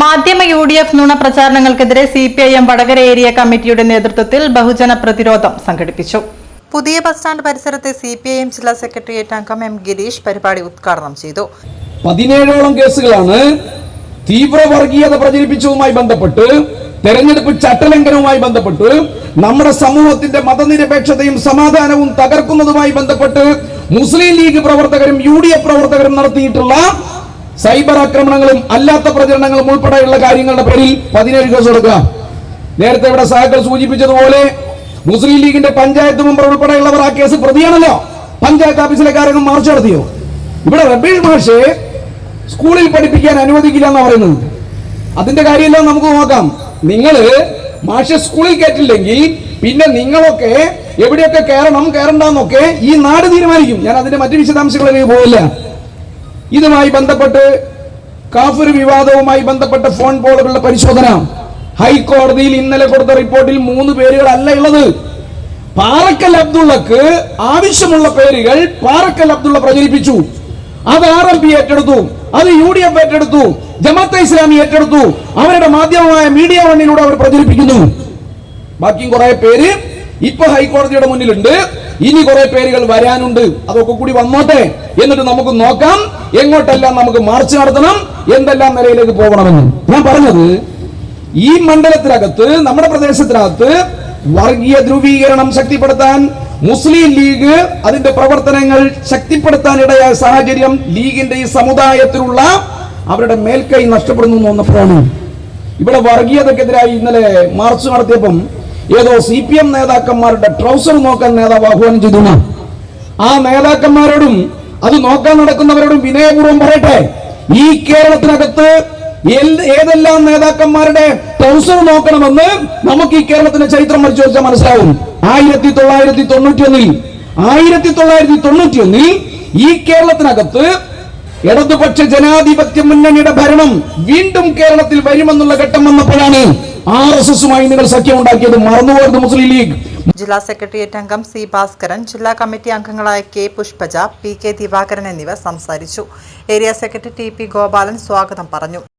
മാധ്യമ U D F നുണ പ്രചാരണങ്ങൾക്കെതിരെ C P I M Vadakara area കമ്മിറ്റിയുടെ നേതൃത്വത്തിൽ ബഹുജന പ്രതിരോധം സംഘടിപ്പിച്ചു. പുതിയ ബസ് സ്റ്റാൻഡ് പരിസരത്തെ സി പി ഐ എം ജില്ലാ സെക്രട്ടേറിയറ്റ് അംഗം എം ഗിരീഷ് പരിപാടി ഉദ്ഘാടനം ചെയ്തു. പതിനേഴോളം കേസുകളാണ് തീവ്ര വർഗീയത പ്രചരിപ്പിച്ചതുമായി ബന്ധപ്പെട്ട് തെരഞ്ഞെടുപ്പ് ചട്ടലംഘനവുമായി ബന്ധപ്പെട്ട് നമ്മുടെ സമൂഹത്തിന്റെ മതനിരപേക്ഷതയും സമാധാനവും തകർക്കുന്നതുമായി ബന്ധപ്പെട്ട് മുസ്ലിം ലീഗ് പ്രവർത്തകരും യു ഡി എഫ് പ്രവർത്തകരും നടത്തിയിട്ടുള്ള സൈബർ ആക്രമണങ്ങളും അല്ലാത്ത പ്രചരണങ്ങളും ഉൾപ്പെടെയുള്ള കാര്യങ്ങളുടെ പേരിൽ പതിനേഴ് കേസ് കൊടുക്കുക നേരത്തെ ഇവിടെ സഹാക്കൾ സൂചിപ്പിച്ചതുപോലെ മുസ്ലിം ലീഗിന്റെ പഞ്ചായത്ത് മെമ്പർ ഉൾപ്പെടെയുള്ളവർ ആ കേസ് പ്രതിയാണല്ലോ. പഞ്ചായത്ത് ഓഫീസിലെ കാര്യങ്ങൾ മാർച്ച് നടത്തിയോ? ഇവിടെ റബീൽ മാഷെ സ്കൂളിൽ പഠിപ്പിക്കാൻ അനുവദിക്കില്ല എന്നാ പറയുന്നത്. അതിന്റെ കാര്യമെല്ലാം നമുക്ക് നോക്കാം. നിങ്ങൾ മാഷെ സ്കൂളിൽ കയറ്റില്ലെങ്കിൽ പിന്നെ നിങ്ങളൊക്കെ എവിടെയൊക്കെ കയറണം കയറണ്ടെന്നൊക്കെ ഈ നാട് തീരുമാനിക്കും. ഞാൻ അതിന്റെ മറ്റു വിശദാംശങ്ങളിലേക്ക് പോവില്ല. ഇതുമായി ബന്ധപ്പെട്ട് കാഫിർ വിവാദവുമായി ബന്ധപ്പെട്ട ഫോൺ കോളുകളുടെ പരിശോധന. ഹൈക്കോടതിയിൽ ഇന്നലെ കൊടുത്ത റിപ്പോർട്ടിൽ മൂന്ന് പേരുകളല്ല ഉള്ളത്. പാറക്കൽ അബ്ദുള്ളക്ക് ആവശ്യമുള്ള പേരുകൾ പാറക്കൽ അബ്ദുള്ള പ്രചരിപ്പിച്ചു. അത് ആർ എം പി ഏറ്റെടുത്തു അത് യു ഡി എഫ് ഏറ്റെടുത്തു ജമാഅത്തെ ഇസ്ലാമി ഏറ്റെടുത്തു അവരുടെ മാധ്യമമായ മീഡിയ വണ്ണിലൂടെ അവർ പ്രചരിപ്പിക്കുന്നു. ബാക്കിയും കുറെ പേര് ഇപ്പൊ ഹൈക്കോടതിയുടെ മുന്നിലുണ്ട്. ഇനി കുറെ പേരുകൾ വരാനുണ്ട്. അതൊക്കെ കൂടി വന്നോട്ടെ. എന്നിട്ട് നമുക്ക് നോക്കാം. എങ്ങോട്ടെല്ലാം നമുക്ക് മാർച്ച് നടത്തണം. എന്തെല്ലാം നിലയിലേക്ക് പോകണമെന്ന്. ഞാൻ പറഞ്ഞത് ഈ മണ്ഡലത്തിനകത്ത് നമ്മുടെ പ്രദേശത്തിനകത്ത് വർഗീയ ധ്രുവീകരണം ശക്തിപ്പെടുത്താൻ മുസ്ലിം ലീഗ് അതിന്റെ പ്രവർത്തനങ്ങൾ ശക്തിപ്പെടുത്താൻ ഇടയായ സാഹചര്യം ലീഗിന്റെ ഈ സമുദായത്തിലുള്ള അവരുടെ മേൽക്കൈ നഷ്ടപ്പെടുന്നു എന്ന് വന്നപ്പോഴാണ്. ഇവിടെ വർഗീയതക്കെതിരായി ഇന്നലെ മാർച്ച് നടത്തിയപ്പം ഏതോ സി പി എം നേതാക്കന്മാരുടെ ട്രൗസർ നോക്കാൻ നേതാവ് ആഹ്വാനം ചെയ്തു. ആ നേതാക്കന്മാരോടും അത് നോക്കാൻ നടക്കുന്നവരോടും വിനയപൂർവം പറയട്ടെ ഈ കേരളത്തിനകത്ത് ഏതെല്ലാം നേതാക്കന്മാരുടെ ട്രൗസർ നോക്കണമെന്ന് നമുക്ക് ഈ കേരളത്തിന്റെ ചരിത്രം പരിശോധിച്ചാൽ മനസ്സിലാവും ആയിരത്തി തൊള്ളായിരത്തി തൊണ്ണൂറ്റി ഒന്നിൽ ആയിരത്തി തൊള്ളായിരത്തി തൊണ്ണൂറ്റി ഒന്നിൽ ഈ കേരളത്തിനകത്ത് ഇടതുപക്ഷ ജനാധിപത്യ മുന്നണിയുടെ ഭരണം വീണ്ടും കേരളത്തിൽ വരുമെന്നുള്ള ഘട്ടം വന്നപ്പോഴാണ് ആർ എസ് എസുമായി നിങ്ങൾ സഖ്യമുണ്ടാക്കിയത് മറന്നുപോയത് മുസ്ലിം ലീഗ്. ജില്ലാ സെക്രട്ടേറിയറ്റ് അംഗം സി ഭാസ്കരൻ ജില്ലാ കമ്മിറ്റി അംഗങ്ങളായ K Pushpaja P K Divakaran എന്നിവർ സംസാരിച്ചു. Area secretary T P Gopalan സ്വാഗതം പറഞ്ഞു.